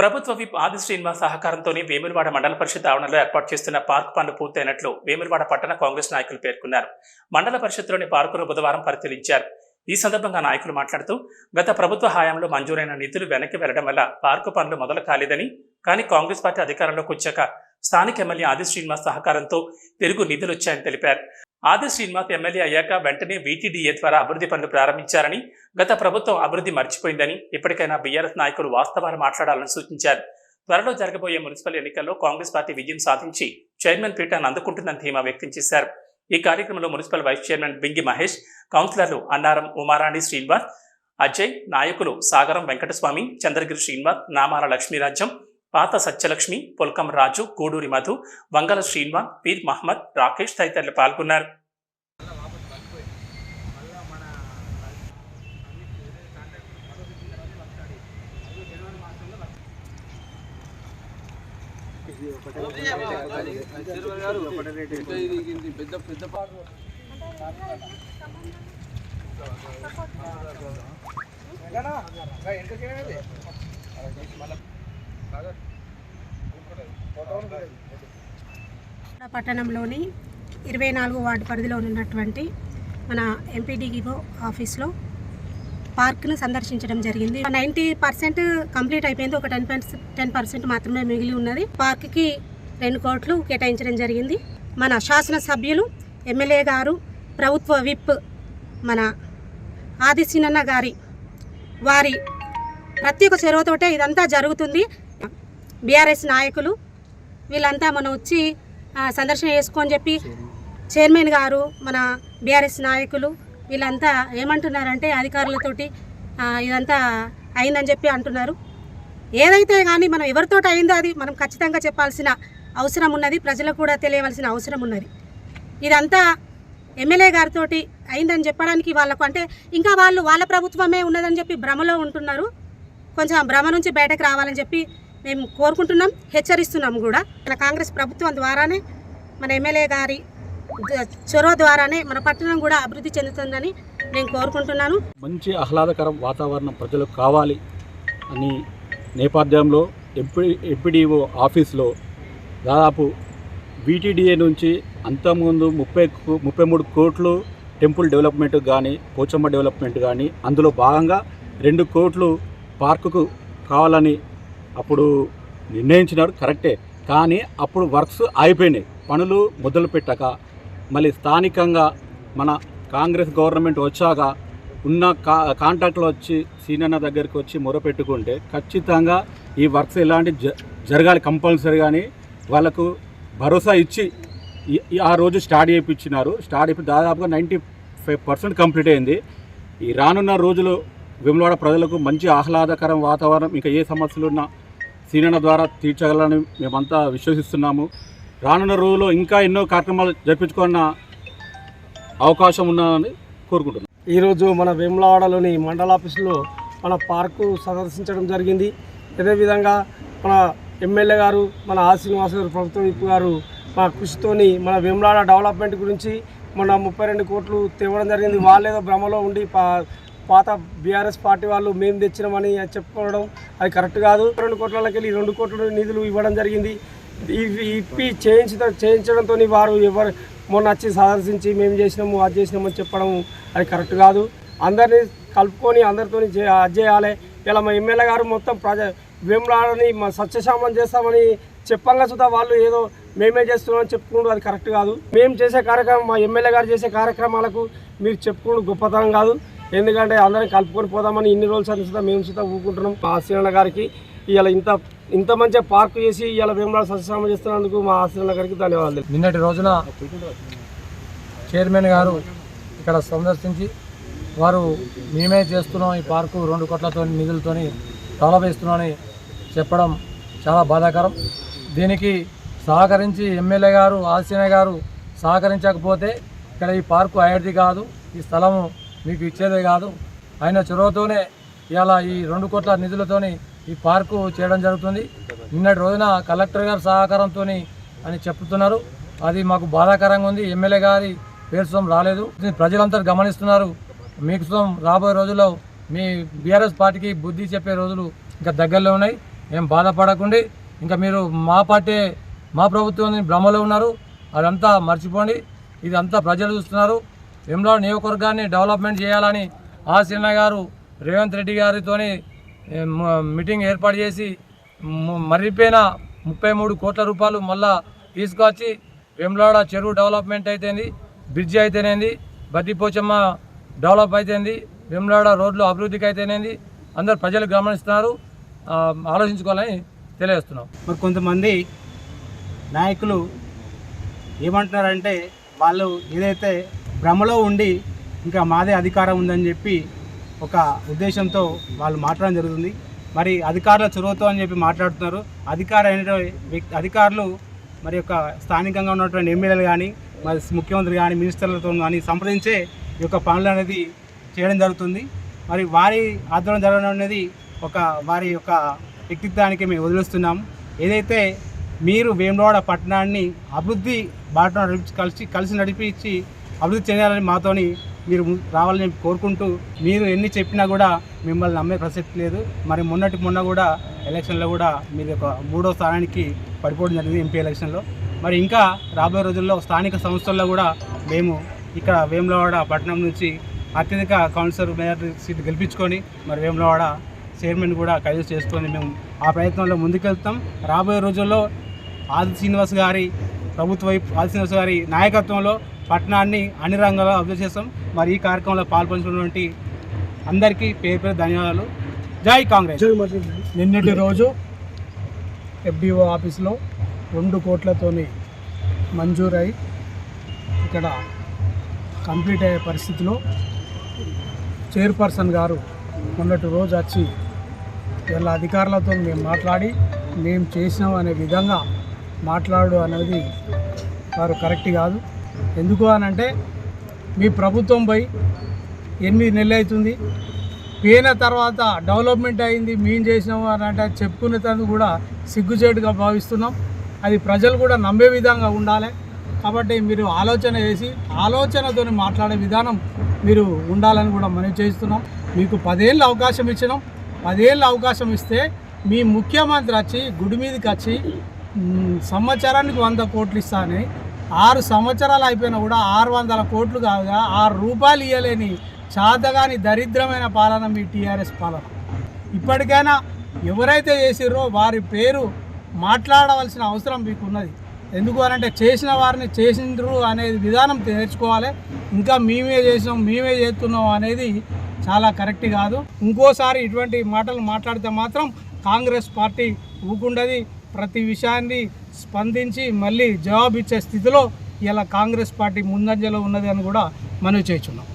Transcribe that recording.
ప్రభుత్వ విప్ ఆది శ్రీనివాస్ సహకారంతోనే వేములవాడ మండల పరిషత్ ఆవరణలో ఏర్పాటు చేస్తున్న పార్క్ పనులు పూర్తయినట్లు వేములవాడ పట్టణ కాంగ్రెస్ నాయకులు పేర్కొన్నారు. మండల పరిషత్లోని పార్కును బుధవారం పరిశీలించారు. ఈ సందర్భంగా నాయకులు మాట్లాడుతూ గత ప్రభుత్వ హయాంలో మంజూరైన నిధులు వెనక్కి వెళ్ళడం వల్ల పార్కు పనులు మొదలు కాలేదని కానీ కాంగ్రెస్ పార్టీ అధికారంలోకి వచ్చాక స్థానిక ఎమ్మెల్యే ఆది శ్రీనివాస్ సహకారంతో తిరుగు నిధులు వచ్చాయని తెలిపారు. ఆది శ్రీనివాస్ ఎమ్మెల్యే అయ్యాక వెంటనే వీటీడీఏ ద్వారా అభివృద్ధి పనులు ప్రారంభించారని గత ప్రభుత్వం అభివృద్ధి మర్చిపోయిందని ఇప్పటికైనా బీఆర్ఎస్ నాయకులు వాస్తవాలు మాట్లాడాలని సూచించారు. త్వరలో జరగబోయే మున్సిపల్ ఎన్నికల్లో కాంగ్రెస్ పార్టీ విజయం సాధించి చైర్మన్ పీఠాన్ని అందుకుంటుందని ధీమా వ్యక్తం చేశారు. ఈ కార్యక్రమంలో municipal vice chairman Bingi Mahesh కౌన్సిలర్లు అన్నారం ఉమారాణి శ్రీనివాస్ అజయ్ నాయకులు సాగరం వెంకటస్వామి చంద్రగిరి శ్రీనివాస్ నామాల లక్ష్మీరాజ్యం పాత సత్యలక్ష్మి పొల్కం రాజు గూడూరి మధు వంగల శ్రీనివాస్ పీర్ మహమ్మద్ రాకేష్ తదితరులు పాల్గొన్నారు. పెద్ద పెద్ద పట్టణంలోని ఇరవై నాలుగు వార్డు పరిధిలో ఉన్నటువంటి మన ఎంపీడీఓ ఆఫీస్లో పార్క్ను సందర్శించడం జరిగింది. నైంటీ పర్సెంట్ కంప్లీట్ అయిపోయింది. ఒక టెన్ పర్సెంట్ టెన్ పర్సెంట్ మాత్రమే మిగిలి ఉన్నది. పార్క్కి రెండు కోట్లు కేటాయించడం జరిగింది. మన శాసనసభ్యులు ఎమ్మెల్యే గారు ప్రభుత్వ విప్ మన ఆదిశీనన్న గారి వారి ప్రత్యేక చొరవతోటే ఇదంతా జరుగుతుంది. బీఆర్ఎస్ నాయకులు వీళ్ళంతా మనం వచ్చి సందర్శన చేసుకొని చెప్పి చైర్మన్ గారు మన బీఆర్ఎస్ నాయకులు వీళ్ళంతా ఏమంటున్నారంటే అధికారులతోటి ఇదంతా అయిందని చెప్పి అంటున్నారు. ఏదైతే కానీ మనం ఎవరితో అయిందో అది మనం ఖచ్చితంగా చెప్పాల్సిన అవసరం ఉన్నది ప్రజలకు కూడా తెలియవలసిన అవసరం ఉన్నది. ఇదంతా ఎమ్మెల్యే గారితో అయిందని చెప్పడానికి వాళ్ళకు అంటే ఇంకా వాళ్ళు వాళ్ళ ప్రభుత్వమే ఉన్నదని చెప్పి భ్రమలో ఉంటున్నారు. కొంచెం భ్రమ నుంచి బయటకు రావాలని చెప్పి మేము కోరుకుంటున్నాం హెచ్చరిస్తున్నాం కూడా. మన కాంగ్రెస్ ప్రభుత్వం ద్వారానే మన ఎమ్మెల్యే గారి చొరవ ద్వారానే మన పట్టణం కూడా అభివృద్ధి చెందుతుందని నేను కోరుకుంటున్నాను. మంచి ఆహ్లాదకరం వాతావరణం ప్రజలకు కావాలి అని నేపథ్యంలో ఎంపీ ఎంపీడీఓ ఆఫీస్లో దాదాపు బీటీడీఏ నుంచి అంతకుముందు ముప్పై ముప్పై మూడు కోట్లు టెంపుల్ డెవలప్మెంట్ కానీ పోచమ్మ డెవలప్మెంట్ కానీ అందులో భాగంగా రెండు కోట్లు పార్కుకు కావాలని అప్పుడు నిర్ణయించినారు కరెక్టే. కానీ అప్పుడు వర్క్స్ ఆగిపోయినాయి. పనులు మొదలు పెట్టక మళ్ళీ స్థానికంగా మన కాంగ్రెస్ గవర్నమెంట్ వచ్చాక ఉన్న కా కాంట్రాక్ట్లో వచ్చి సీనన్న దగ్గరికి వచ్చి మొరపెట్టుకుంటే ఖచ్చితంగా ఈ వర్క్స్ ఎలాంటి జ జరగాలి కంపల్సరీ కానీ వాళ్ళకు భరోసా ఇచ్చి ఆ రోజు స్టార్ట్ చేయించినారు స్టార్ట్ అయిపోయి దాదాపుగా నైంటీ ఫైవ్ పర్సెంట్ కంప్లీట్ అయింది. ఈ రానున్న రోజులు వేములవాడ ప్రజలకు మంచి ఆహ్లాదకరం వాతావరణం ఇంకా ఏ సమస్యలు ఉన్నా సీనన్న ద్వారా తీర్చగలని మేమంతా విశ్వసిస్తున్నాము. రానున్న రోజుల్లో ఇంకా ఎన్నో కార్యక్రమాలు జరిపించుకున్న అవకాశం ఉన్నదని కోరుకుంటున్నాను ఈరోజు మన వేములవాడలోని మండల ఆఫీసులో మన పార్కు సందర్శించడం జరిగింది. అదేవిధంగా మన ఎమ్మెల్యే గారు మన ఆ గారు ప్రభుత్వ విప్ గారు మా కృషితోని మన వేములవాడ డెవలప్మెంట్ గురించి మన ముప్పై రెండు కోట్లు తేవడం జరిగింది. వాళ్ళేదో భ్రమలో ఉండి పా పాత బీఆర్ఎస్ పార్టీ వాళ్ళు మేము తెచ్చినామని చెప్పుకోవడం అది కరెక్ట్ కాదు. రెండు కోట్లకి వెళ్ళి రెండు కోట్ల నిధులు ఇవ్వడం జరిగింది. ఇవి ఇప్పి చేయించ చేయించడంతో వారు ఎవరు మొన్న వచ్చి సందర్శించి మేము చేసినాము అది చేసినామని చెప్పడం అది కరెక్ట్ కాదు. అందరినీ కలుపుకొని అందరితో అది చేయాలి. ఇలా మా ఎమ్మెల్యే గారు మొత్తం ప్రజ వేములాడని మా సత్యశామం చేస్తామని చెప్పంగా సుధా వాళ్ళు ఏదో మేమే చేస్తున్నామని చెప్పుకుంటూ అది కరెక్ట్ కాదు. మేము చేసే కార్యక్రమం మా ఎమ్మెల్యే గారు చేసే కార్యక్రమాలకు మీరు చెప్పుకుంటూ గొప్పతనం కాదు. ఎందుకంటే అందరం కలుపుకొని పోదామని ఇన్ని రోజులు సరి మేము సుధా ఊరుకుంటున్నాం. మా ఆశ్రణ గారికి ఇవాళ ఇంత ఇంత మంచిగా పార్క్ చేసి ఇవాళ వేములాడ సత్యశామం చేస్తున్నందుకు మా ఆశ్రణ గారికి ధన్యవాదాలు. నిన్నటి రోజున చైర్మన్ గారు ఇక్కడ సందర్శించి వారు మేమే చేస్తున్నాం ఈ పార్కు రెండు కోట్లతో నిధులతోని డెవలప్ చేస్తున్నామని చెప్పడం చాలా బాధాకరం. దీనికి సహకరించి ఎమ్మెల్యే గారు ఆశీన గారు సహకరించకపోతే ఇక్కడ ఈ పార్కు అయ్యేది కాదు. ఈ స్థలము మీకు ఇచ్చేదే కాదు. ఆయన చొరవతోనే ఇలా ఈ రెండు కోట్ల నిధులతోని ఈ పార్కు చేయడం జరుగుతుంది. నిన్నటి రోజున కలెక్టర్ గారి సహకారంతో అని చెప్తున్నారు. అది మాకు బాధాకరంగా ఉంది. ఎమ్మెల్యే గారి పేరు సొమ్ము రాలేదు. ప్రజలంతా గమనిస్తున్నారు. మీకు సొమ్ము రాబోయే రోజుల్లో మీ బీఆర్ఎస్ పార్టీకి బుద్ధి చెప్పే రోజులు ఇంకా దగ్గరలో ఉన్నాయి. ఏం బాధపడకండి. ఇంకా మీరు మా పార్టీ మా ప్రభుత్వం భ్రమలో ఉన్నారు. అదంతా మర్చిపోండి. ఇదంతా ప్రజలు చూస్తున్నారు. వేములవాడ నియోజకవర్గాన్ని డెవలప్మెంట్ చేయాలని ఆశీన గారు రేవంత్ రెడ్డి గారితో మీటింగ్ ఏర్పాటు చేసి మరిపోయిన మర్రిపోయిన ముప్పై మూడు కోట్ల రూపాయలు మళ్ళా తీసుకొచ్చి వెమ్లాడ చెరువు డెవలప్మెంట్ అయితేంది బ్రిడ్జి అయితేనేంది బద్దిపోచమ్మ డెవలప్ అయితేంది వెమ్లాడ రోడ్లు అభివృద్ధికి అయితేనేంది అందరు ప్రజలు గమనిస్తున్నారు. ఆలోచించుకోవాలని తెలియజేస్తున్నాం. మరి కొంతమంది నాయకులు ఏమంటున్నారంటే వాళ్ళు ఏదైతే భ్రమలో ఉండి ఇంకా మాదే అధికారం ఉందని చెప్పి ఒక ఉద్దేశంతో వాళ్ళు మాట్లాడడం జరుగుతుంది. మరి అధికారుల చొరవతో అని చెప్పి మాట్లాడుతున్నారు. అధికార వ్యక్తి అధికారులు మరి యొక్క స్థానికంగా ఉన్నటువంటి ఎమ్మెల్యేలు కానీ మరి ముఖ్యమంత్రి కానీ మినిస్టర్లతో కానీ సంప్రదించే ఈ యొక్క పనులు అనేది చేయడం జరుగుతుంది. మరి వారి ఆధ్వర్యం జరగడం అనేది ఒక వారి యొక్క వ్యక్తిత్వానికి మేము వదిలిస్తున్నాం. ఏదైతే మీరు వేములవాడ పట్టణాన్ని అభివృద్ధి బాటలో నడిపి కలిసి కలిసి నడిపించి అభివృద్ధి చేయాలని మాతోని మీరు రావాలని కోరుకుంటూ మీరు ఎన్ని చెప్పినా కూడా మిమ్మల్ని నమ్మే ప్రసక్తి లేదు. మరి మొన్నటి మొన్న కూడా ఎలక్షన్లో కూడా మీరు ఒక మూడో స్థానానికి పడిపోవడం జరిగింది ఎంపీ ఎలక్షన్లో. మరి ఇంకా రాబోయే రోజుల్లో స్థానిక సంస్థల్లో కూడా మేము ఇక్కడ వేములవాడ పట్టణం నుంచి అత్యధిక కౌన్సిలర్ మేయర్ సీట్ గెలిపించుకొని మరి వేములవాడ చైర్మన్ కూడా ఖైదు చేసుకొని మేము ఆ ప్రయత్నంలో ముందుకెళ్తాం. రాబోయే రోజుల్లో ఆది శ్రీనివాస్ గారి ప్రభుత్వ వైపు ఆది శ్రీనివాస్ గారి నాయకత్వంలో పట్టణాన్ని అన్ని రంగాల్లో అభివృద్ధి చేస్తాం. మరి ఈ కార్యక్రమంలో పాల్పంచుకున్నటువంటి అందరికీ పేరు పేరు ధన్యవాదాలు. జై కాంగ్రెస్. నిన్నటి రోజు ఎఫ్డిఓ ఆఫీస్లో రెండు కోట్లతోని మంజూరై ఇక్కడ కంప్లీట్ అయ్యే పరిస్థితిలో చైర్పర్సన్ గారు మొన్నటి రోజు వచ్చి వీళ్ళ అధికారులతో మేము మాట్లాడి మేము చేసినాం అనే విధంగా మాట్లాడు అనేది వారు కరెక్ట్ కాదు. ఎందుకు అని అంటే మీ ప్రభుత్వం పోయి ఎనిమిది నెలలు అవుతుంది. పోయిన తర్వాత డెవలప్మెంట్ అయింది మేము చేసినాము అని అంటే అది కూడా సిగ్గుచేటుగా భావిస్తున్నాం. అది ప్రజలు కూడా నమ్మే విధంగా ఉండాలి. కాబట్టి మీరు ఆలోచన చేసి ఆలోచనతో మాట్లాడే విధానం మీరు ఉండాలని కూడా మనం చేస్తున్నాం. మీకు పదేళ్ళు అవకాశం ఇచ్చినాం. పదేళ్ళు అవకాశం ఇస్తే మీ ముఖ్యమంత్రి వచ్చి గుడి మీదకి వచ్చి సంవత్సరానికి వంద కోట్లు ఇస్తానని ఆరు సంవత్సరాలు అయిపోయినా కూడా ఆరు వందల కోట్లు కాగా ఆరు రూపాయలు ఇవ్వలేని చాతగాని దరిద్రమైన పాలన మీ టీఆర్ఎస్ పాలన. ఇప్పటికైనా ఎవరైతే చేసిర్రో వారి పేరు మాట్లాడవలసిన అవసరం మీకు ఉన్నది ఎందుకు అనంటే చేసిన వారిని చేసిండ్రు అనేది విధానం నేర్చుకోవాలి. ఇంకా మేమే చేసినాం మేమే చేస్తున్నాం అనేది చాలా కరెక్ట్ కాదు. ఇంకోసారి ఇటువంటి మాటలు మాట్లాడితే మాత్రం కాంగ్రెస్ పార్టీ ఊకుండది. ప్రతి విషయాన్ని స్పందించి మళ్ళీ జవాబు ఇచ్చే స్థితిలో ఇలా కాంగ్రెస్ పార్టీ ముందంజలో ఉన్నది అని కూడా మనవి చేస్తున్నాం.